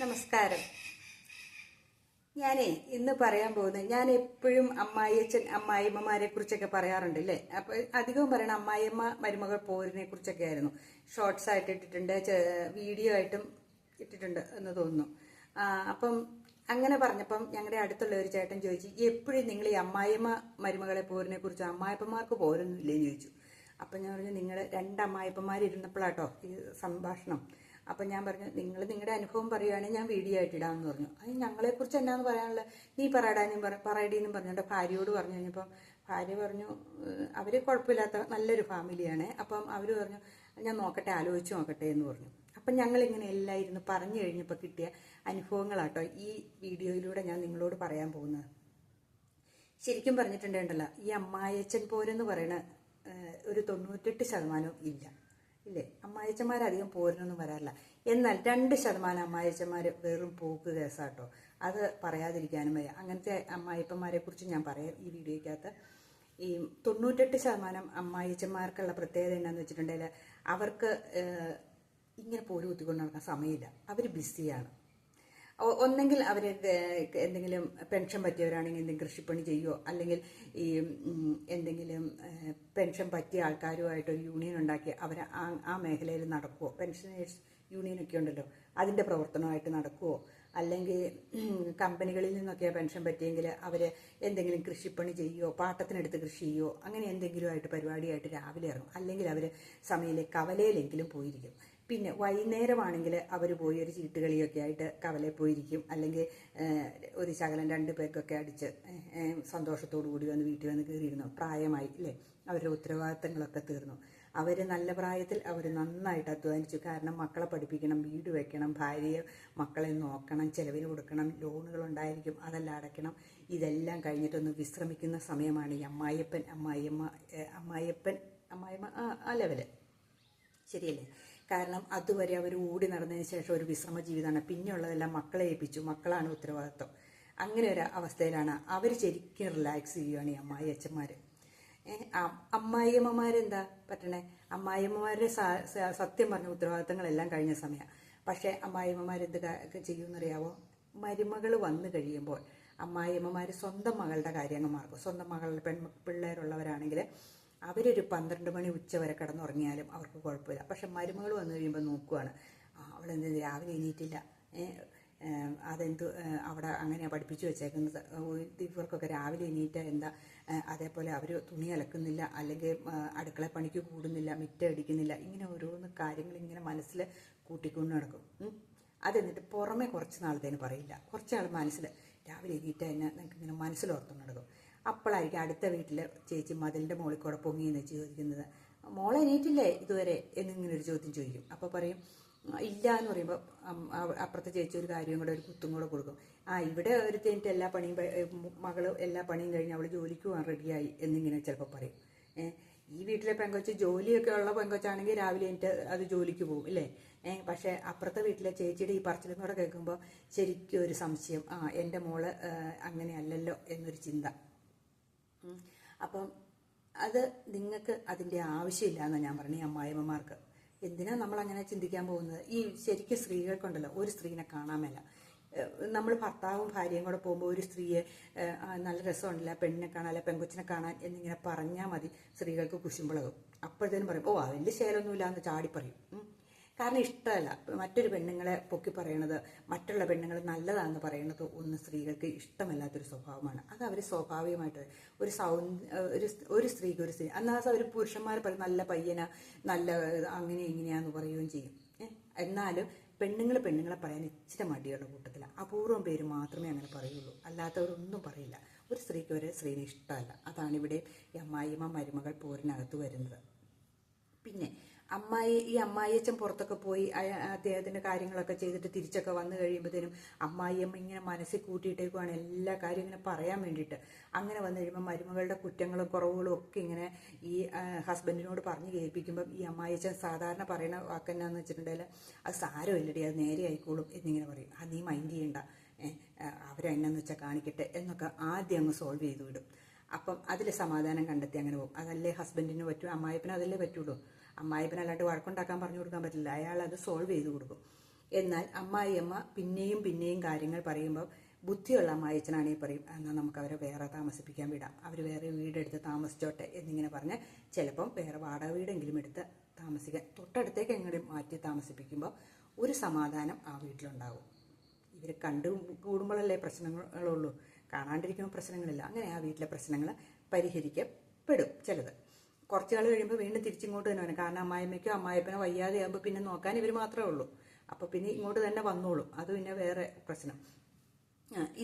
നമസ്കാരം. ഞാനേ ഇന്ന് പറയാൻ പോകുന്നത് ഞാൻ എപ്പോഴും അമ്മായിയച്ഛൻ അമ്മായിമ്മമാരെ കുറിച്ചൊക്കെ പറയാറുണ്ട് അല്ലേ അപ്പൊ അധികവും പറയണ അമ്മായിയമ്മ മരുമകൾ പോരിനെ കുറിച്ചൊക്കെ ആയിരുന്നു. ഷോർട്സ് ആയിട്ട് ഇട്ടിട്ടുണ്ട് വീഡിയോ ആയിട്ടും ഇട്ടിട്ടുണ്ട് എന്ന് തോന്നുന്നു. അപ്പം അങ്ങനെ പറഞ്ഞപ്പം ഞങ്ങളുടെ അടുത്തുള്ള ഒരു ചേട്ടൻ ചോദിച്ചു എപ്പോഴും നിങ്ങൾ ഈ അമ്മായിയമ്മ മരുമകളെ പോരിനെ കുറിച്ച് അമ്മായിപ്പന്മാർക്ക് പോരൊന്നുമില്ലേന്ന് ചോദിച്ചു. അപ്പം ഞാൻ പറഞ്ഞു നിങ്ങൾ രണ്ട് അമ്മായിപ്പന്മാരിരുന്നപ്പോഴാട്ടോ ഈ സംഭാഷണം. അപ്പം ഞാൻ പറഞ്ഞു നിങ്ങൾ നിങ്ങളുടെ അനുഭവം പറയുകയാണെങ്കിൽ ഞാൻ വീഡിയോ ആയിട്ട് ഇടാമെന്ന് പറഞ്ഞു. അത് ഞങ്ങളെക്കുറിച്ച് എന്നാന്ന് പറയാനുള്ള നീ പറയടാനും പറ പറയടീന്നും പറഞ്ഞുകൊണ്ട് ഭാര്യയോട് പറഞ്ഞു കഴിഞ്ഞപ്പം ഭാര്യ പറഞ്ഞു അവർ കുഴപ്പമില്ലാത്ത നല്ലൊരു ഫാമിലിയാണ്. അപ്പം അവർ പറഞ്ഞു ഞാൻ നോക്കട്ടെ ആലോചിച്ച് നോക്കട്ടെ എന്ന് പറഞ്ഞു. അപ്പം ഞങ്ങൾ ഇങ്ങനെ എല്ലാം ഇരുന്ന് പറഞ്ഞു കഴിഞ്ഞപ്പോൾ കിട്ടിയ അനുഭവങ്ങളാട്ടോ ഈ വീഡിയോയിലൂടെ ഞാൻ നിങ്ങളോട് പറയാൻ പോകുന്നത്. ശരിക്കും പറഞ്ഞിട്ടുണ്ടല്ലോ ഈ അമ്മായച്ചൻ പോരെന്ന് പറയണ ഒരു തൊണ്ണൂറ്റെട്ട് ശതമാനവും ഇല്ല. ഇല്ലേ? അമ്മായച്ചന്മാർ അധികം പോരിനൊന്നും വരാറില്ല. എന്നാൽ രണ്ട് ശതമാനം അമ്മായിച്ചമാർ വെറും പോക്ക് കേസാട്ടോ. അത് പറയാതിരിക്കാനും വയ്യ. അങ്ങനത്തെ അമ്മായിപ്പന്മാരെ കുറിച്ച് ഞാൻ പറയാം ഈ വീഡിയോയ്ക്കകത്ത്. ഈ തൊണ്ണൂറ്റെട്ട് ശതമാനം അമ്മായിച്ചന്മാർക്കുള്ള പ്രത്യേകത എന്താണെന്ന് വെച്ചിട്ടുണ്ടെങ്കിൽ അവർക്ക് ഇങ്ങനെ പോര് കുത്തിക്കൊണ്ട് നടക്കാൻ സമയമില്ല. അവർ ബിസിയാണ്. ഒന്നെങ്കിൽ അവർ എന്തെങ്കിലും പെൻഷൻ പറ്റിയവരാണെങ്കിൽ എന്തെങ്കിലും കൃഷിപ്പണി ചെയ്യുമോ അല്ലെങ്കിൽ ഈ എന്തെങ്കിലും പെൻഷൻ പറ്റിയ ആൾക്കാരുമായിട്ട് ഒരു യൂണിയൻ ഉണ്ടാക്കി അവർ ആ ആ മേഖലയിൽ നടക്കുമോ പെൻഷനേഴ്സ് യൂണിയനൊക്കെ ഉണ്ടല്ലോ. അതിന്റെ പ്രവർത്തനമായിട്ട് നടക്കുമോ അല്ലെങ്കിൽ കമ്പനികളിൽ നിന്നൊക്കെ പെൻഷൻ പറ്റിയെങ്കിൽ അവർ എന്തെങ്കിലും കൃഷിപ്പണി ചെയ്യുമോ പാട്ടത്തിനെടുത്ത് കൃഷി ചെയ്യുമോ അങ്ങനെ എന്തെങ്കിലുമായിട്ട് പരിപാടിയായിട്ട് രാവിലെ ഇറങ്ങും. അല്ലെങ്കിൽ അവർ സമയത്തെ കവലയിലെങ്കിലും പോയിരിക്കും. പിന്നെ വൈകുന്നേരമാണെങ്കിൽ അവർ പോയി ഒരു ചീട്ടുകളിയൊക്കെ ആയിട്ട് കവലയിൽ പോയിരിക്കും. അല്ലെങ്കിൽ ഒരു ശകലം രണ്ട് പേർക്കൊക്കെ അടിച്ച് സന്തോഷത്തോടു കൂടി വന്ന് വീട്ടിൽ വന്ന് കയറിയിരുന്നു? പ്രായമായി അല്ലേ അവരുടെ ഉത്തരവാദിത്തങ്ങളൊക്കെ തീർന്നു. അവർ നല്ല പ്രായത്തിൽ അവർ നന്നായിട്ട് അധ്വാനിച്ചു. കാരണം മക്കളെ പഠിപ്പിക്കണം വീട് വെക്കണം ഭാര്യയെ മക്കളെ നോക്കണം ചിലവിന് കൊടുക്കണം ലോണുകൾ ഉണ്ടായിരിക്കും അതെല്ലാം അടയ്ക്കണം. ഇതെല്ലാം കഴിഞ്ഞിട്ടൊന്ന് വിശ്രമിക്കുന്ന സമയമാണ് ഈ അമ്മായിയപ്പൻ അമ്മായിയമ്മ അമ്മായിയപ്പൻ അമ്മായിയമ്മ ആ ആ ലെവൽ. ശരിയല്ലേ? കാരണം അതുവരെ അവർ ഓടി നടന്നതിന് ശേഷം ഒരു വിശ്രമ ജീവിതമാണ് പിന്നെയുള്ളതെല്ലാം മക്കളെ ഏൽപ്പിച്ചു. മക്കളാണ് ഉത്തരവാദിത്വം. അങ്ങനെ ഒരു അവസ്ഥയിലാണ് അവർ ശരിക്കും റിലാക്സ് ചെയ്യുകയാണ് ഈ അമ്മായി അച്ഛന്മാർ അമ്മായിയമ്മമാരെന്താ പറ്റണേ? അമ്മായിയമ്മമാരുടെ സത്യം പറഞ്ഞ ഉത്തരവാദിത്തങ്ങളെല്ലാം കഴിഞ്ഞ സമയം. പക്ഷേ അമ്മായിയമ്മമാരെന്ത് ചെയ്യുമെന്നറിയാവോ? മരുമകൾ വന്നു കഴിയുമ്പോൾ അമ്മായിയമ്മമാർ സ്വന്തം മകളുടെ കാര്യങ്ങൾ മാർക്കും. സ്വന്തം മകളുടെ പെൺ പിള്ളേരുള്ളവരാണെങ്കിൽ അവരൊരു പന്ത്രണ്ട് മണി ഉച്ച വരെ കിടന്നുറങ്ങിയാലും അവർക്ക് കുഴപ്പമില്ല. പക്ഷെ മരുമകൾ വന്നു കഴിയുമ്പോൾ നോക്കുവാണ്. അവളെന്ത് രാവിലെ എണീറ്റില്ല. അതെന്ത് അവിടെ അങ്ങനെയാണ് പഠിപ്പിച്ചു വെച്ചേക്കുന്നത്. ഇവർക്കൊക്കെ രാവിലെ എണീറ്റ എന്താ? അതേപോലെ അവർ തുണി അലക്കുന്നില്ല അല്ലെങ്കിൽ അടുക്കള പണിക്ക് കൂടുന്നില്ല മിറ്റ അടിക്കുന്നില്ല. ഇങ്ങനെ ഓരോന്ന് കാര്യങ്ങൾ ഇങ്ങനെ മനസ്സിൽ കൂട്ടിക്കൊണ്ട് നടക്കും. അതെന്നിട്ട് പുറമെ കുറച്ച് നാളത്തേന് പറയില്ല. കുറച്ച് നാൾ മനസ്സിൽ രാവിലെ എണീറ്റ എന്നെ നിങ്ങൾക്ക് ഇങ്ങനെ മനസ്സിലോർത്തുകൊണ്ട് നടക്കും. അപ്പോഴായിരിക്കും അടുത്ത വീട്ടിലെ ചേച്ചി മതിലിന്റെ മുകളിൽ കൂടെ പൊങ്ങി എന്ന് ചോദിക്കുന്നത്. മോളെ എണീറ്റില്ലേ ഇതുവരെ? എന്നിങ്ങനെ ഒരു ചോദ്യം ചോദിക്കും. അപ്പോൾ പറയും ഇല്ല എന്ന് പറയുമ്പോൾ അപ്പുറത്തെ ചേച്ചി ഒരു കാര്യം കൂടെ ഒരു കുത്തും കൂടെ കൊടുക്കും. ആ ഇവിടെ ഒരു തേനിട്ട് എല്ലാ പണിയും മകൾ എല്ലാ പണിയും കഴിഞ്ഞ് അവൾ ജോലിക്ക് പോകാൻ റെഡിയായി എന്നിങ്ങനെ ചിലപ്പോൾ പറയും. ഈ വീട്ടിലെ പെങ്കൊച്ച് ജോലിയൊക്കെ ഉള്ള പെങ്കൊച്ചാണെങ്കിൽ രാവിലെ എനിക്ക് അത് ജോലിക്ക് പോകും അല്ലേ ഏ, പക്ഷേ അപ്പുറത്തെ വീട്ടിലെ ചേച്ചിയുടെ ഈ പറച്ചിലും കൂടെ കേൾക്കുമ്പോൾ ശരിക്കും ഒരു സംശയം. ആ എന്റെ മോൾ അങ്ങനെയല്ലല്ലോ എന്നൊരു ചിന്ത. അപ്പം അത് നിങ്ങൾക്ക് അതിന്റെ ആവശ്യമില്ല എന്നാണ് ഞാൻ പറഞ്ഞത് അമ്മായിമ്മമാർക്ക് എന്തിനാ നമ്മൾ അങ്ങനെ ചിന്തിക്കാൻ പോകുന്നത്? ഈ ശരിക്കും സ്ത്രീകൾക്കുണ്ടല്ലോ ഒരു സ്ത്രീനെ കാണാൻ മേല. നമ്മൾ ഭർത്താവും ഭാര്യയും കൂടെ പോകുമ്പോൾ ഒരു സ്ത്രീയെ നല്ല രസമുണ്ടല്ല പെണ്ണിനെ കാണാൻ അല്ലെ പെങ്കൊച്ചിനെ കാണാൻ എന്നിങ്ങനെ പറഞ്ഞാൽ മതി സ്ത്രീകൾക്ക് കുശുമ്പളകും അപ്പോഴത്തേനും പറയും ഓ വലിയ ശേലൊന്നുമില്ല എന്ന് ചാടി പറയും. കാരണം ഇഷ്ടമല്ല. മറ്റൊരു പെണ്ണുങ്ങളെ പൊക്കി പറയണത് മറ്റുള്ള പെണ്ണുങ്ങൾ നല്ലതാണെന്ന് പറയുന്നത് ഒന്ന് സ്ത്രീകൾക്ക് ഇഷ്ടമല്ലാത്തൊരു സ്വഭാവമാണ്. അത് അവർ സ്വാഭാവികമായിട്ട് ഒരു സൗ ഒരു സ്ത്രീക്ക് ഒരു സ്ത്രീ എന്നാൽ അവർ പുരുഷന്മാർ പറയും നല്ല പയ്യന നല്ല അങ്ങനെ ഇങ്ങനെയാന്ന് പറയുകയും ചെയ്യും? എന്നാലും പെണ്ണുങ്ങൾ പെണ്ണുങ്ങളെ പറയാൻ ഇച്ചിരി മടിയുള്ള കൂട്ടത്തിലാണ് അപൂർവം പേര് മാത്രമേ അങ്ങനെ പറയുള്ളൂ. അല്ലാത്തവരൊന്നും പറയില്ല. ഒരു സ്ത്രീക്ക് ഒരു സ്ത്രീനെ ഇഷ്ടമല്ല. അതാണ് ഇവിടെ അമ്മായിമ്മ മരുമകൾ പോരിനകത്ത് വരുന്നത്. പിന്നെ അമ്മായി ഈ അമ്മായിയച്ഛൻ പുറത്തൊക്കെ പോയി അദ്ദേഹത്തിന്റെ കാര്യങ്ങളൊക്കെ ചെയ്തിട്ട് തിരിച്ചൊക്കെ വന്നു കഴിയുമ്പോഴത്തേനും അമ്മായിയമ്മ ഇങ്ങനെ മനസ്സിൽ കൂട്ടിയിട്ടേക്കുവാണ് എല്ലാ കാര്യം ഇങ്ങനെ പറയാൻ വേണ്ടിയിട്ട്. അങ്ങനെ വന്നു കഴിയുമ്പോൾ മരുമകളുടെ കുറ്റങ്ങളും കുറവുകളും ഒക്കെ ഇങ്ങനെ ഈ ഹസ്ബൻഡിനോട് പറഞ്ഞു കേൾപ്പിക്കുമ്പം ഈ അമ്മായിയച്ഛൻ സാധാരണ പറയുന്ന വാക്കെന്നാന്ന് വെച്ചിട്ടുണ്ടെങ്കിൽ അത് സാരമില്ലടി അത് നേരെ ആയിക്കോളും എന്നിങ്ങനെ പറയും. അത് നീ മൈൻഡ് ചെയ്യണ്ട. അവരെന്നാന്ന് വെച്ചാൽ കാണിക്കട്ടെ എന്നൊക്കെ ആദ്യം അങ്ങ് സോൾവ് ചെയ്തു വിടും. അപ്പം അതിൽ സമാധാനം കണ്ടെത്തി അങ്ങനെ പോകും. അതല്ലേ ഹസ്ബൻഡിന് പറ്റൂ അമ്മായിപ്പന് അതല്ലേ പറ്റുള്ളൂ. അമ്മായിപ്പന് അല്ലാണ്ട് വഴക്കുണ്ടാക്കാൻ പറഞ്ഞു കൊടുക്കാൻ പറ്റില്ല. അയാൾ അത് സോൾവ് ചെയ്തു കൊടുക്കും. എന്നാൽ അമ്മായിയമ്മ പിന്നെയും പിന്നെയും കാര്യങ്ങൾ പറയുമ്പോൾ ബുദ്ധിയുള്ള അമ്മായിച്ചനാണെങ്കിൽ പറയും എന്നാൽ നമുക്ക് അവരെ വേറെ താമസിപ്പിക്കാൻ വിടാം. അവർ വേറെ വീടെടുത്ത് താമസിച്ചോട്ടെ എന്നിങ്ങനെ പറഞ്ഞ് ചിലപ്പം വേറെ വാടക വീടെങ്കിലും എടുത്ത് താമസിക്കാൻ തൊട്ടടുത്തേക്ക് എങ്ങോട്ടും മാറ്റി താമസിപ്പിക്കുമ്പോൾ ഒരു സമാധാനം ആ വീട്ടിലുണ്ടാവും. ഇവർ കണ്ടു കൂടുമ്പോഴല്ലേ പ്രശ്നങ്ങളുള്ളൂ. കാണാണ്ടിരിക്കുമ്പോൾ പ്രശ്നങ്ങളില്ല. അങ്ങനെ ആ വീട്ടിലെ പ്രശ്നങ്ങൾ പരിഹരിക്കപ്പെടും ചിലത്. കുറച്ച് നാൾ കഴിയുമ്പോൾ വീണ്ടും തിരിച്ചിങ്ങോട്ട് തന്നെ വരും. കാരണം അമ്മായിമ്മയ്ക്കോ അമ്മായിപ്പനോ വയ്യാതെ ആകുമ്പോൾ പിന്നെ നോക്കാൻ ഇവർ മാത്രമേ ഉള്ളൂ. അപ്പോൾ പിന്നെ ഇങ്ങോട്ട് തന്നെ വന്നോളും. അത് പിന്നെ വേറെ പ്രശ്നം.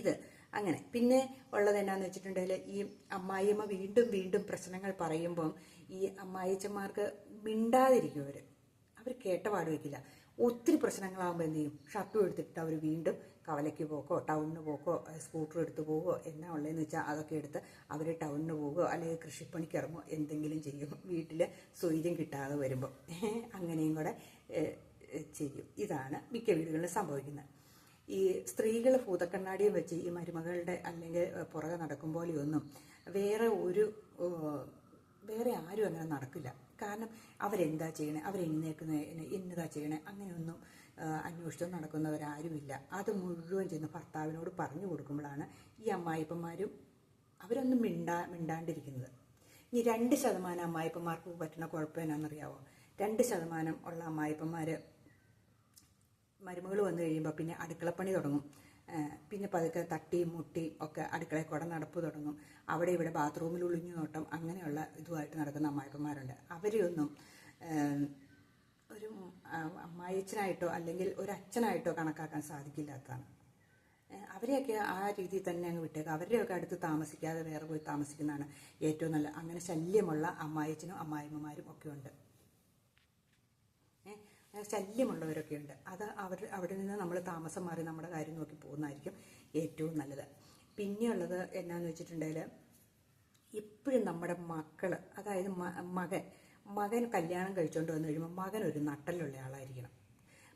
ഇത്. അങ്ങനെ. പിന്നെ ഉള്ളത് എന്നാന്ന് വെച്ചിട്ടുണ്ടെങ്കിൽ ഈ അമ്മായിയമ്മ വീണ്ടും വീണ്ടും പ്രശ്നങ്ങൾ പറയുമ്പം ഈ അമ്മായിച്ചന്മാർക്ക് മിണ്ടാതിരിക്കും അവർ അവർ കേട്ട പാട് വയ്ക്കില്ല. ഒത്തിരി പ്രശ്നങ്ങളാകുമ്പോൾ എന്ത് ചെയ്യും? ഷർട്ടും എടുത്തിട്ട് അവർ വീണ്ടും കവലയ്ക്ക് പോക്കോ ടൗണിന് പോക്കോ സ്കൂട്ടർ എടുത്ത് പോകുമോ എന്നാ ഉള്ളതെന്ന് വെച്ചാൽ അതൊക്കെ എടുത്ത് അവർ ടൗണിന് പോകുമോ അല്ലെങ്കിൽ കൃഷിപ്പണിക്ക് ഇറങ്ങുമോ എന്തെങ്കിലും ചെയ്യും. വീട്ടിൽ സ്വൈര്യം കിട്ടാതെ വരുമ്പോൾ അങ്ങനെയും കൂടെ ചെയ്യും. ഇതാണ് മിക്ക വീടുകളിലും സംഭവിക്കുന്നത്. ഈ സ്ത്രീകൾ ഭൂതക്കണ്ണാടിയും വെച്ച് ഈ മരുമകളുടെ അല്ലെങ്കിൽ പുറകെ നടക്കും പോലെയൊന്നും വേറെ ഒരു വേറെ ആരും അങ്ങനെ നടക്കില്ല. കാരണം അവരെന്താ ചെയ്യണേ? അവരെഴുന്നേക്കുന്ന എന്നതാ ചെയ്യണേ? അങ്ങനെയൊന്നും അന്വേഷിച്ചും നടക്കുന്നവരാരുമില്ല. അത് മുഴുവൻ ചെന്ന് ഭർത്താവിനോട് പറഞ്ഞു കൊടുക്കുമ്പോഴാണ് ഈ അമ്മായിപ്പന്മാരും അവരൊന്നും മിണ്ടാ മിണ്ടാണ്ടിരിക്കുന്നത്. ഇനി രണ്ട് ശതമാനം അമ്മായിപ്പന്മാർക്ക് പറ്റുന്ന കുഴപ്പം എന്നാണെന്നറിയാവോ? രണ്ട് ശതമാനം ഉള്ള അമ്മായിപ്പന്മാർ മരുമകൾ വന്നു കഴിയുമ്പോൾ പിന്നെ അടുക്കളപ്പണി തുടങ്ങും. പിന്നെ പതുക്കെ തട്ടിയും മുട്ടി ഒക്കെ അടുക്കളയിൽ കൂടെ നടപ്പ് തുടങ്ങും. അവിടെ ഇവിടെ ബാത്റൂമിൽ ഒളിഞ്ഞു നോട്ടം അങ്ങനെയുള്ള ഇതുമായിട്ട് നടക്കുന്ന അമ്മായിപ്പന്മാരുണ്ട് അവരെയൊന്നും ഒരു അമ്മായിച്ചനായിട്ടോ അല്ലെങ്കിൽ ഒരു അച്ഛനായിട്ടോ കണക്കാക്കാൻ സാധിക്കില്ലാത്തതാണ്. അവരെയൊക്കെ ആ രീതിയിൽ തന്നെ അങ്ങ് വിട്ടേക്കുക അവരുടെയൊക്കെ അടുത്ത് താമസിക്കാതെ വേറെ പോയി താമസിക്കുന്നതാണ് ഏറ്റവും നല്ല അങ്ങനെ ശല്യമുള്ള അമ്മായിച്ചനും അമ്മായിമ്മമാരും ഒക്കെ ഉണ്ട്. ശല്യമുള്ളവരൊക്കെ ഉണ്ട് അത് അവർ അവിടെ നിന്ന് നമ്മൾ താമസം മാറി നമ്മുടെ കാര്യം നോക്കി പോകുന്നതായിരിക്കും ഏറ്റവും നല്ലത്. പിന്നെയുള്ളത് എന്നാന്ന് വെച്ചിട്ടുണ്ടെങ്കിൽ ഇപ്പോഴും നമ്മുടെ മക്കൾ അതായത് മകൻ മകൻ കല്യാണം കഴിച്ചുകൊണ്ട് വന്നു കഴിയുമ്പോൾ മകൻ ഒരു നട്ടലുള്ള ആളായിരിക്കണം.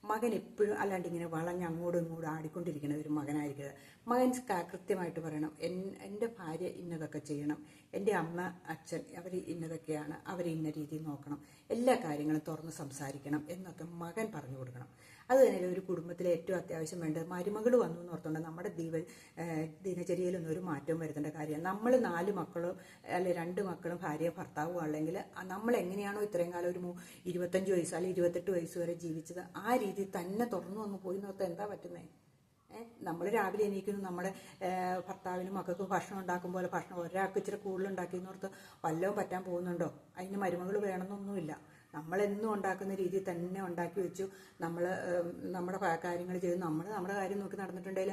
മകൻ എപ്പോഴും അല്ലാണ്ട് ഇങ്ങനെ വളഞ്ഞ് അങ്ങോട്ടും ഇങ്ങോട്ടും ആടിക്കൊണ്ടിരിക്കുന്ന ഒരു മകനായിരിക്കരുത് മകൻ കൃത്യമായിട്ട് പറയണം. എൻ എന്റെ ഭാര്യ ഇന്നതൊക്കെ ചെയ്യണം. എന്റെ അമ്മ അച്ഛൻ അവർ ഇന്നതൊക്കെയാണ്. അവർ ഇന്ന രീതിയിൽ നോക്കണം. എല്ലാ കാര്യങ്ങളും തുറന്ന് സംസാരിക്കണം എന്നൊക്കെ മകൻ പറഞ്ഞു കൊടുക്കണം. അത് തന്നെ ഒരു കുടുംബത്തിലെ ഏറ്റവും അത്യാവശ്യം വേണ്ടത്. മരുമകൾ വന്നു എന്ന് ഓർത്തുകൊണ്ട് നമ്മുടെ ദീപ ദിനചര്യയിലൊന്നും ഒരു മാറ്റവും വരുത്തേണ്ട കാര്യമാണ്. നമ്മൾ നാല് മക്കളും അല്ലെ രണ്ട് മക്കളും ഭാര്യ ഭർത്താവും അല്ലെങ്കിൽ നമ്മൾ എങ്ങനെയാണോ ഇത്രയും കാലം ഒരു ഇരുപത്തഞ്ച് വയസ്സ് അല്ലെങ്കിൽ ഇരുപത്തെട്ട് വയസ്സ് വരെ ജീവിച്ചത് ആ രീതി തന്നെ തുറന്നു വന്ന് പോയി നോക്കാൻ എന്താ പറ്റുന്നത് നമ്മൾ രാവിലെ എണീക്കുന്നു നമ്മുടെ ഭർത്താവിനും മക്കൾക്കും ഭക്ഷണം ഉണ്ടാക്കും പോലെ ഭക്ഷണം ഒരാൾക്ക് ഇച്ചിരി കൂടുതൽ ഉണ്ടാക്കിയെന്നോർത്ത് വല്ലതും പറ്റാൻ പോകുന്നുണ്ടോ? അതിന് മരുമകൾ വേണമെന്നൊന്നുമില്ല. നമ്മളെന്നും ഉണ്ടാക്കുന്ന രീതിയിൽ തന്നെ ഉണ്ടാക്കി വെച്ചു. നമ്മൾ നമ്മുടെ കാര്യങ്ങൾ ചെയ്ത്. നമ്മൾ നമ്മുടെ കാര്യം നോക്കി നടന്നിട്ടുണ്ടെങ്കിൽ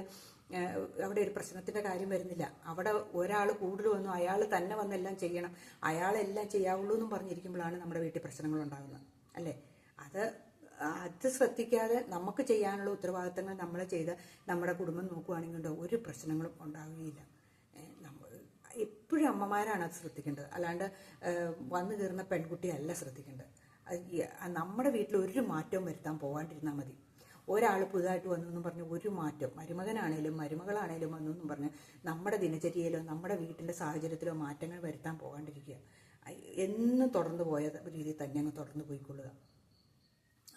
അവിടെ ഒരു പ്രശ്നത്തിന്റെ കാര്യം വരുന്നില്ല. അവിടെ ഒരാൾ കൂടുതൽ വന്നു അയാൾ തന്നെ വന്നെല്ലാം ചെയ്യണം. അയാളെല്ലാം ചെയ്യാവുള്ളൂ എന്നും പറഞ്ഞിരിക്കുമ്പോഴാണ് നമ്മുടെ വീട്ടിൽ പ്രശ്നങ്ങൾ ഉണ്ടാകുന്നത്. അല്ലേ? അത് അത് ശ്രദ്ധിക്കാതെ നമുക്ക് ചെയ്യാനുള്ള ഉത്തരവാദിത്തങ്ങൾ നമ്മൾ ചെയ്ത് നമ്മുടെ കുടുംബം നോക്കുകയാണെങ്കിൽ ഒരു പ്രശ്നങ്ങളും ഉണ്ടാവുകയില്ല. എപ്പോഴും അമ്മമാരാണ് അത് ശ്രദ്ധിക്കേണ്ടത്. അല്ലാണ്ട് വന്നു കയറുന്ന പെൺകുട്ടിയല്ല ശ്രദ്ധിക്കേണ്ടത്. നമ്മുടെ വീട്ടിൽ ഒരു മാറ്റവും വരുത്താൻ പോകാണ്ടിരുന്നാൽ മതി. ഒരാൾ പുതുതായിട്ട് വന്നു എന്നും പറഞ്ഞ് ഒരു മാറ്റം മരുമകനാണേലും മരുമകളാണേലും വന്നു എന്നും പറഞ്ഞ് നമ്മുടെ ദിനചര്യയിലോ നമ്മുടെ വീട്ടിന്റെ സാഹചര്യത്തിലോ മാറ്റങ്ങൾ വരുത്താൻ പോകാണ്ടിരിക്കുക എന്നും തുടർന്ന് പോയ രീതിയിൽ തന്നെ അങ്ങ് തുടർന്ന് പോയിക്കൊള്ളുക.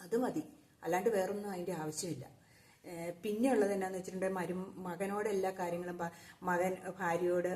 അത് മതി. അല്ലാണ്ട് വേറൊന്നും അതിന്റെ ആവശ്യമില്ല. ഏഹ് പിന്നെയുള്ളത് എന്നാന്ന് വെച്ചിട്ടുണ്ടെങ്കിൽ മരു മകനോട് എല്ലാ കാര്യങ്ങളും മകൻ ഭാര്യയോട്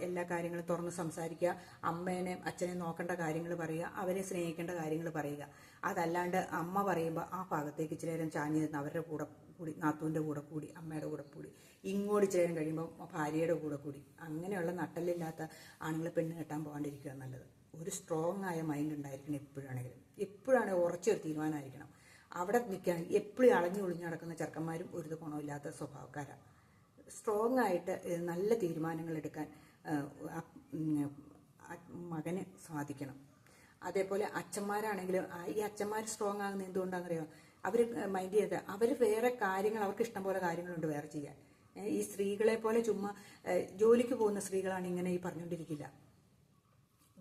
എല്ലാ കാര്യങ്ങളും തുറന്ന് സംസാരിക്കുക അമ്മേനെ അച്ഛനെ നോക്കേണ്ട കാര്യങ്ങൾ പറയുക അവരെ സ്നേഹിക്കേണ്ട കാര്യങ്ങൾ പറയുക. അതല്ലാണ്ട് അമ്മ പറയുമ്പോൾ ആ ഭാഗത്തേക്ക് ഇച്ചിരി നേരം ചാഞ്ഞ് നിന്ന് അവരുടെ കൂടെ കൂടി നാത്തൂന്റെ കൂടെ കൂടി അമ്മയുടെ കൂടെ കൂടി ഇങ്ങോട്ട് ഇച്ചിരി നേരം കഴിയുമ്പോൾ ഭാര്യയുടെ കൂടെ കൂടി. അങ്ങനെയുള്ള നട്ടലില്ലാത്ത ആണുങ്ങൾ പെണ്ണ് കെട്ടാൻ പോകാണ്ടിരിക്കുക നല്ലത്. ഒരു സ്ട്രോങ് ആയ മൈൻഡ് ഉണ്ടായിരിക്കണം എപ്പോഴാണെങ്കിലും. എപ്പോഴാണെങ്കിലും ഉറച്ചൊരു തീരുമാനമായിരിക്കണം. അവിടെ നിൽക്കാൻ എപ്പോഴും അളഞ്ഞു ഒളിഞ്ഞു നടക്കുന്ന ചെറുക്കന്മാരും ഒരു ഗുണമില്ലാത്ത സ്വഭാവക്കാരാണ് സ്ട്രോങ് ആയിട്ട് നല്ല തീരുമാനങ്ങൾ എടുക്കാൻ മകന് സാധിക്കണം. അതേപോലെ അച്ഛന്മാരാണെങ്കിലും ഈ അച്ഛന്മാർ സ്ട്രോങ് ആകുന്ന എന്തുകൊണ്ടാണെന്നറിയോ? അവർ മൈൻഡ് ചെയ്ത് അവർ വേറെ കാര്യങ്ങൾ അവർക്ക് ഇഷ്ടം പോലെ കാര്യങ്ങളുണ്ട് വേറെ ചെയ്യാൻ. ഈ സ്ത്രീകളെ പോലെ ചുമ്മാ ജോലിക്ക് പോകുന്ന സ്ത്രീകളാണ് ഇങ്ങനെ ഈ പറഞ്ഞുകൊണ്ടിരിക്കില്ല.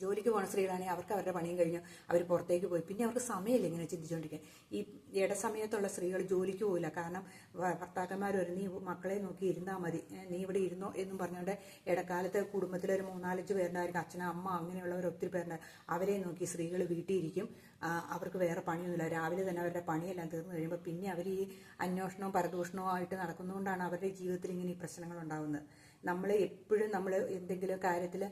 ജോലിക്ക് പോണ സ്ത്രീകളാണെങ്കിൽ അവർക്ക് അവരുടെ പണിയും കഴിഞ്ഞ് അവർ പുറത്തേക്ക് പോയി. പിന്നെ അവർക്ക് സമയമില്ല ഇങ്ങനെ ചിന്തിച്ചുകൊണ്ടിരിക്കാൻ ഈ ഇടസമയത്തുള്ള സ്ത്രീകൾ ജോലിക്ക് പോകില്ല കാരണം ഭർത്താക്കന്മാർ ഒരു നീ മക്കളെ നോക്കി ഇരുന്നാൽ മതി. നീ ഇവിടെ ഇരുന്നോ? എന്നും പറഞ്ഞുകൊണ്ട് ഇടക്കാലത്ത് കുടുംബത്തിലൊരു മൂന്നാലഞ്ച് പേരുണ്ടായിരിക്കും അച്ഛന അമ്മ അങ്ങനെയുള്ളവർ ഒത്തിരി പേരുണ്ട് അവരെ നോക്കി സ്ത്രീകൾ വീട്ടിലിരിക്കും അവർക്ക് വേറെ പണിയൊന്നുമില്ല. രാവിലെ തന്നെ അവരുടെ പണിയെല്ലാം തീർന്നു കഴിയുമ്പോൾ പിന്നെ അവർ ഈ അന്വേഷണവും പരദൂഷണവും ആയിട്ട് നടക്കുന്നതുകൊണ്ടാണ് അവരുടെ ജീവിതത്തിൽ ഇങ്ങനെ ഈ പ്രശ്നങ്ങൾ ഉണ്ടാകുന്നത് നമ്മൾ എപ്പോഴും നമ്മൾ എന്തെങ്കിലും കാര്യത്തിൽ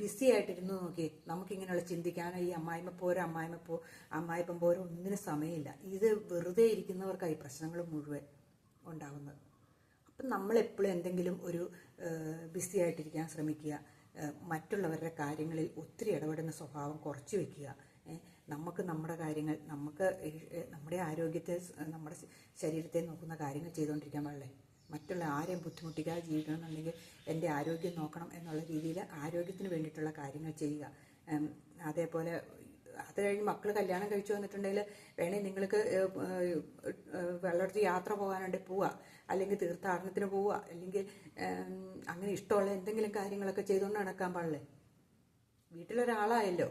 ബിസി ആയിട്ടിരുന്നു നോക്കി. നമുക്കിങ്ങനെയുള്ള ചിന്തിക്കാനോ ഈ അമ്മായിമ്മ പോരോ അമ്മായിമ്മ പോ അമ്മായിപ്പം പോരോ ഒന്നിനും സമയമില്ല. ഇത് വെറുതെ ഇരിക്കുന്നവർക്കായി പ്രശ്നങ്ങൾ മുഴുവൻ ഉണ്ടാകുന്നത് അപ്പം നമ്മളെപ്പോഴും എന്തെങ്കിലും ഒരു ബിസി ആയിട്ടിരിക്കാൻ ശ്രമിക്കുക. മറ്റുള്ളവരുടെ കാര്യങ്ങളിൽ ഒത്തിരി ഇടപെടുന്ന സ്വഭാവം കുറച്ച് വെക്കുക. നമുക്ക് നമ്മുടെ കാര്യങ്ങൾ നമുക്ക് നമ്മുടെ ആരോഗ്യത്തെ നമ്മുടെ ശരീരത്തെ നോക്കുന്ന കാര്യങ്ങൾ ചെയ്തുകൊണ്ടിരിക്കാൻ പാടില്ലേ? മറ്റുള്ള ആരെയും ബുദ്ധിമുട്ടിക്കാതെ ജീവിക്കണം എന്നുണ്ടെങ്കിൽ എന്റെ ആരോഗ്യം നോക്കണം എന്നുള്ള രീതിയിൽ ആരോഗ്യത്തിന് വേണ്ടിയിട്ടുള്ള കാര്യങ്ങൾ ചെയ്യുക. അതേപോലെ അത് കഴിഞ്ഞ് മക്കൾ കല്യാണം കഴിച്ചു വന്നിട്ടുണ്ടെങ്കിൽ വേണേൽ നിങ്ങൾക്ക് വെള്ളത്തിൽ യാത്ര പോകാനുണ്ട് പോവുക. അല്ലെങ്കിൽ തീർത്ഥാടനത്തിന് പോവുക. അല്ലെങ്കിൽ അങ്ങനെ ഇഷ്ടമുള്ള എന്തെങ്കിലും കാര്യങ്ങളൊക്കെ ചെയ്തുകൊണ്ട് നടക്കാൻ പാടില്ലേ? വീട്ടിലൊരാളായല്ലോ.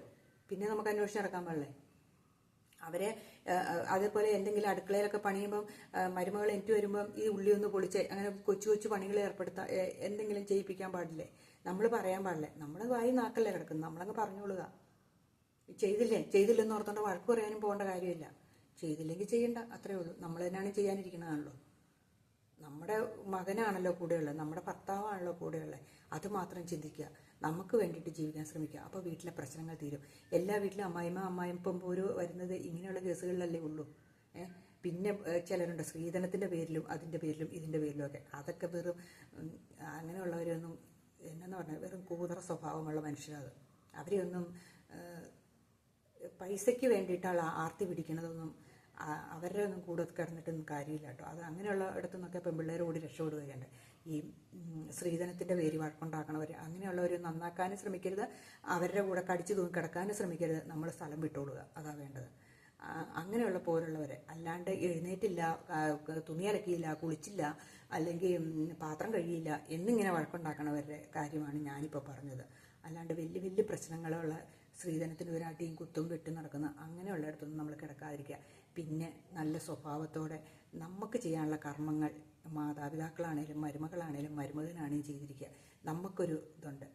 പിന്നെ നമുക്ക് അന്വേഷിച്ച് നടക്കാൻ പാടില്ലേ? അവരെ അതേപോലെ എന്തെങ്കിലും അടുക്കളയിലൊക്കെ പണിയുമ്പം മരുമകൾ എനിക്ക് വരുമ്പം ഈ ഉള്ളി ഒന്ന് പൊളിച്ച് അങ്ങനെ കൊച്ചു കൊച്ചു പണികൾ ഏർപ്പെടുത്താൻ എന്തെങ്കിലും ചെയ്യിപ്പിക്കാൻ പാടില്ലേ? നമ്മൾ പറയാൻ പാടില്ലേ? നമ്മൾ വായി നാക്കല്ലേ കിടക്കുന്നത്. നമ്മളങ്ങ് പറഞ്ഞോളുക. ചെയ്തില്ലേ? ചെയ്തില്ലെന്ന് ഓർത്തോണ്ട് വഴക്ക് പറയാനും പോകേണ്ട കാര്യമില്ല. ചെയ്തില്ലെങ്കിൽ ചെയ്യണ്ട. അത്രേ ഉള്ളൂ. നമ്മൾ തന്നെയാണ് ചെയ്യാനിരിക്കുന്നതാണല്ലോ നമ്മുടെ മകനാണല്ലോ കൂടെയുള്ളത്. നമ്മുടെ ഭർത്താവാണല്ലോ കൂടെയുള്ളത്. അത് മാത്രം ചിന്തിക്കുക. നമുക്ക് വേണ്ടിയിട്ട് ജീവിക്കാൻ ശ്രമിക്കുക. അപ്പോൾ വീട്ടിലെ പ്രശ്നങ്ങൾ തീരും. എല്ലാ വീട്ടിലും അമ്മായിമ്മ അമ്മായിപ്പം ഓരോ വരുന്നത് ഇങ്ങനെയുള്ള കേസുകളിലല്ലേ ഉള്ളൂ. പിന്നെ ചിലരുണ്ട് സ്ത്രീധനത്തിന്റെ പേരിലും അതിന്റെ പേരിലും ഇതിന്റെ പേരിലും ഒക്കെ. അതൊക്കെ വെറും അങ്ങനെയുള്ളവരൊന്നും എന്നു പറഞ്ഞാൽ വെറും കൂതറ സ്വഭാവമുള്ള മനുഷ്യരത് അവരെയൊന്നും പൈസയ്ക്ക് വേണ്ടിയിട്ടുള്ള ആർത്തി പിടിക്കണതൊന്നും അവരുടെ ഒന്നും കൂടെ കിടന്നിട്ടൊന്നും കാര്യമില്ല കേട്ടോ. അത് അങ്ങനെയുള്ള ഇടത്തുനിന്നൊക്കെ പെൺപിള്ളേരോടി രക്ഷപ്പെടുകയുണ്ട് ഈ സ്ത്രീധനത്തിന്റെ പേര് വഴക്കുണ്ടാക്കണവർ അങ്ങനെയുള്ളവർ നന്നാക്കാനും ശ്രമിക്കരുത്. അവരുടെ കൂടെ കടിച്ചു തൂങ്ങി കിടക്കാനും ശ്രമിക്കരുത്. നമ്മൾ സ്ഥലം വിട്ടോളുക. അതാ വേണ്ടത്. അങ്ങനെയുള്ള പോലുള്ളവർ അല്ലാണ്ട് എഴുന്നേറ്റില്ല തുണി അലക്കിയില്ല കുളിച്ചില്ല അല്ലെങ്കിൽ പാത്രം കഴിയില്ല എന്നിങ്ങനെ വഴക്കുണ്ടാക്കണവരുടെ കാര്യമാണ് ഞാനിപ്പോൾ പറഞ്ഞത്. അല്ലാണ്ട് വലിയ വലിയ പ്രശ്നങ്ങളുള്ള സ്ത്രീധനത്തിന് ഒരു അടിയും കുത്തും വെട്ടും നടക്കുന്ന അങ്ങനെയുള്ളിടത്തൊന്നും നമ്മൾ കിടക്കാതിരിക്കുക. പിന്നെ നല്ല സ്വഭാവത്തോടെ നമുക്ക് ചെയ്യാനുള്ള കർമ്മങ്ങൾ മാതാപിതാക്കളാണേലും മരുമകളാണേലും മരുമകനാണേലും ചെയ്തിരിക്കുക. നമുക്കൊരു ഇതുണ്ട്.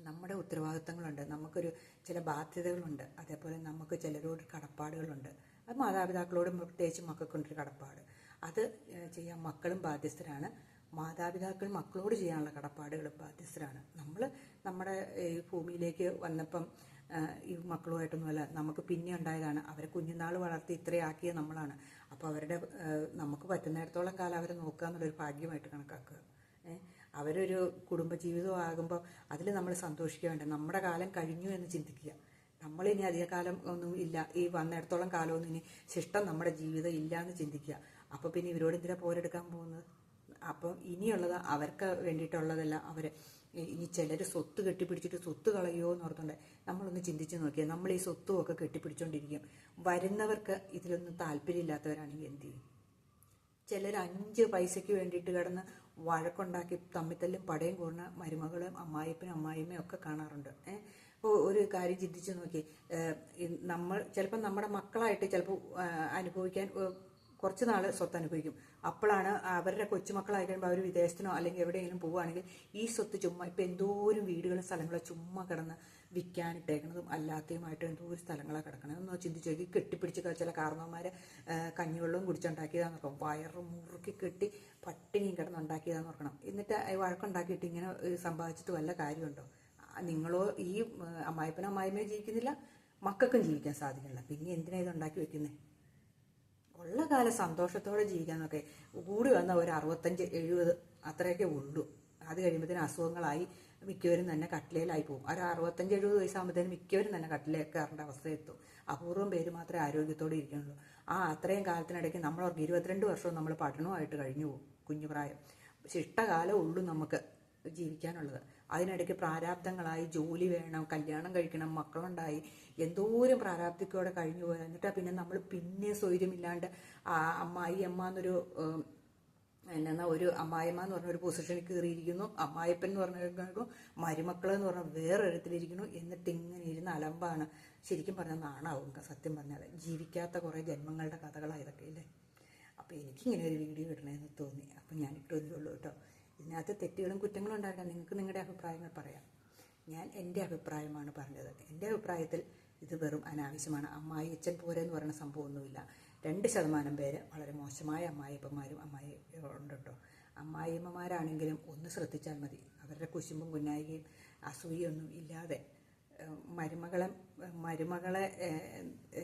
നമ്മുടെ ഉത്തരവാദിത്തങ്ങളുണ്ട്. നമുക്കൊരു ചില ബാധ്യതകളുണ്ട്. അതേപോലെ നമുക്ക് ചിലരോട് കടപ്പാടുകളുണ്ട്. അത് മാതാപിതാക്കളോടും പ്രത്യേകിച്ച് മക്കൾക്കൊണ്ടൊരു കടപ്പാട്. അത് ചെയ്യാൻ മക്കളും ബാധ്യസ്ഥരാണ്. മാതാപിതാക്കൾ മക്കളോട് ചെയ്യാനുള്ള കടപ്പാടുകളും ബാധ്യസ്ഥരാണ്. നമ്മൾ നമ്മുടെ ഈ ഭൂമിയിലേക്ക് വന്നപ്പം ഈ മക്കളുമായിട്ടൊന്നുമല്ല. നമുക്ക് പിന്നെ ഉണ്ടായതാണ്. അവരെ കുഞ്ഞുനാൾ വളർത്തി ഇത്രയാക്കിയ നമ്മളാണ്. അപ്പോൾ അവരുടെ നമുക്ക് പറ്റുന്നിടത്തോളം കാലം അവരെ നോക്കുക എന്നുള്ളൊരു ഭാഗ്യമായിട്ട് കണക്കാക്കുക. അവരൊരു കുടുംബജീവിതം ആകുമ്പോൾ അതിൽ നമ്മൾ സന്തോഷിക്കുക വേണ്ട? നമ്മുടെ കാലം കഴിഞ്ഞു എന്ന് ചിന്തിക്കുക. നമ്മളിനി അധികകാലം ഒന്നും ഇല്ല. ഈ വന്നിടത്തോളം കാലമൊന്നും ഇനി ശിഷ്ടം നമ്മുടെ ജീവിതം ഇല്ല എന്ന് ചിന്തിക്കുക. അപ്പോൾ പിന്നെ ഇവരോട് എന്തിനാ പോരെടുക്കാൻ പോകുന്നത്? അപ്പം ഇനിയുള്ളത് അവർക്ക് വേണ്ടിയിട്ടുള്ളതല്ല. അവർ ഇനി ചിലർ സ്വത്ത് കെട്ടിപ്പിടിച്ചിട്ട് സ്വത്ത് കളയുമോ എന്ന് ഓർത്തുണ്ട് നമ്മളൊന്ന് ചിന്തിച്ച് നോക്കിയാൽ നമ്മൾ ഈ സ്വത്തും ഒക്കെ കെട്ടിപ്പിടിച്ചോണ്ടിരിക്കും. വരുന്നവർക്ക് ഇതിലൊന്നും താല്പര്യമില്ലാത്തവരാണെങ്കിൽ എന്ത് ചെയ്യും? ചിലർ അഞ്ച് പൈസയ്ക്ക് വേണ്ടിയിട്ട് കിടന്ന് വഴക്കുണ്ടാക്കി തമ്മിത്തല്ലും പടയും കൂടുന്ന മരുമകളും അമ്മായിപ്പനും അമ്മായിമ്മയും ഒക്കെ കാണാറുണ്ട്. ഏഹ് ഇപ്പോൾ ഒരു കാര്യം ചിന്തിച്ച് നോക്കി. നമ്മൾ ചിലപ്പോൾ നമ്മുടെ മക്കളായിട്ട് ചിലപ്പോൾ അനുഭവിക്കാൻ കുറച്ച് നാൾ സ്വത്ത് അനുഭവിക്കും. അപ്പോഴാണ് അവരുടെ കൊച്ചുമക്കളായി കഴിയുമ്പോൾ അവർ വിദേശത്തിനോ അല്ലെങ്കിൽ എവിടെയെങ്കിലും പോവുകയാണെങ്കിൽ ഈ സ്വത്ത് ചുമ്മാ ഇപ്പം എന്തോരും വീടുകളും സ്ഥലങ്ങളും ചുമ്മാ കിടന്ന് വിൽക്കാനിട്ടേക്കുന്നതും അല്ലാത്തതുമായിട്ട് എന്തോരം സ്ഥലങ്ങളാണ് കിടക്കണത്. ഒന്ന് ചിന്തിച്ചു നോക്കി. കെട്ടിപ്പിടിച്ച് ചില കാരണവന്മാർ കഞ്ഞിവെള്ളവും കുടിച്ചുണ്ടാക്കിയതാന്ന് നോക്കണം വയറ് മുറുക്കി കെട്ടി പട്ടിണിയും കിടന്നുണ്ടാക്കിയതാന്ന് നോക്കണം എന്നിട്ട് വഴക്കുണ്ടാക്കിയിട്ട് ഇങ്ങനെ സമ്പാദിച്ചിട്ട് വല്ല കാര്യമുണ്ടോ? നിങ്ങളോ ഈ അമ്മായിപ്പനും അമ്മായിമ്മയും ജീവിക്കുന്നില്ല. മക്കൾക്കും ജീവിക്കാൻ സാധിക്കില്ല പിന്നെ എന്തിനാ ഇത് ഉണ്ടാക്കി വെക്കുന്നത് ഉള്ള കാലം സന്തോഷത്തോടെ ജീവിക്കാൻ നോക്കെ കൂടി വന്ന ഒരു അറുപത്തഞ്ച് എഴുപത് അത്രയൊക്കെ ഉള്ളൂ. അത് കഴിയുമ്പോഴത്തേന് അസുഖങ്ങളായി മിക്കവരും തന്നെ കട്ടിലയിലായി പോകും. ഒരു അറുപത്തഞ്ച് എഴുപത് വയസ്സാകുമ്പോഴത്തേനും മിക്കവരും തന്നെ കട്ടിലേക്ക് കയറേണ്ട അവസ്ഥ എത്തും അപൂർവം പേര് മാത്രമേ ആരോഗ്യത്തോടെ ഇരിക്കുന്നുള്ളൂ. ആ അത്രയും കാലത്തിനിടയ്ക്ക് നമ്മളവർക്ക് ഇരുപത്തിരണ്ട് വർഷവും നമ്മൾ പഠനവുമായിട്ട് കഴിഞ്ഞു പോകും കുഞ്ഞുപ്രായം ശിഷ്ടകാലം ഉള്ളൂ നമുക്ക് ജീവിക്കാനുള്ളത്. അതിനിടയ്ക്ക് പ്രാരാബ്ദങ്ങളായി ജോലി വേണം കല്യാണം കഴിക്കണം മക്കളുണ്ടായി എന്തോരം പ്രാരാബ്ദിക്കോടെ കഴിഞ്ഞു പോയി. എന്നിട്ടാ പിന്നെ നമ്മൾ പിന്നെ സ്വൈര്യമില്ലാണ്ട് ആ അമ്മായി അമ്മ എന്നൊരു എന്നാ ഒരു അമ്മായിമ്മ എന്ന് പറഞ്ഞ ഒരു പൊസിഷനിൽ കയറിയിരിക്കുന്നു. അമ്മായിപ്പൻ എന്ന് പറഞ്ഞ മരുമക്കൾ എന്ന് പറഞ്ഞ വേറൊരിടത്തിലിരിക്കുന്നു. എന്നിട്ട് ഇങ്ങനെ ഇരുന്ന് അലമ്പാണ്. ശരിക്കും പറഞ്ഞാൽ നാണാവും സത്യം പറഞ്ഞാൽ ജീവിക്കാത്ത കുറേ ജന്മങ്ങളുടെ കഥകളാണ് ഇതൊക്കെ ഇല്ലേ? അപ്പോൾ എനിക്കിങ്ങനെ ഒരു വീഡിയോ ഇടണേന്ന് തോന്നി. അപ്പോൾ ഞാൻ ഇട്ടു ഉള്ളൂ കേട്ടോ. ഇതിനകത്ത് തെറ്റുകളും കുറ്റങ്ങളും ഉണ്ടാകാം നിങ്ങൾക്ക് നിങ്ങളുടെ അഭിപ്രായങ്ങൾ പറയാം. ഞാൻ എന്റെ അഭിപ്രായമാണ് പറഞ്ഞത്. എന്റെ അഭിപ്രായത്തിൽ ഇത് വെറും അനാവശ്യമാണ്. അമ്മായി അച്ഛൻ പോരെന്ന് പറയുന്ന സംഭവമൊന്നുമില്ല. രണ്ട് ശതമാനം പേര് വളരെ മോശമായ അമ്മായിപ്പന്മാരും അമ്മായി ഉണ്ടോ കേട്ടോ അമ്മായിമ്മമാരാണെങ്കിലും ഒന്ന് ശ്രദ്ധിച്ചാൽ മതി. അവരുടെ കുശുമ്പും കുന്നായികയും അസൂയൊന്നും ഇല്ലാതെ മരുമകളെ മരുമകളെ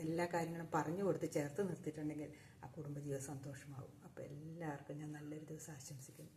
എല്ലാ കാര്യങ്ങളും പറഞ്ഞു കൊടുത്ത് ചേർത്ത് നിർത്തിയിട്ടുണ്ടെങ്കിൽ ആ കുടുംബജീവിതം സന്തോഷമാകും. അപ്പോൾ എല്ലാവർക്കും ഞാൻ നല്ലൊരു ദിവസം ആശംസിക്കുന്നു.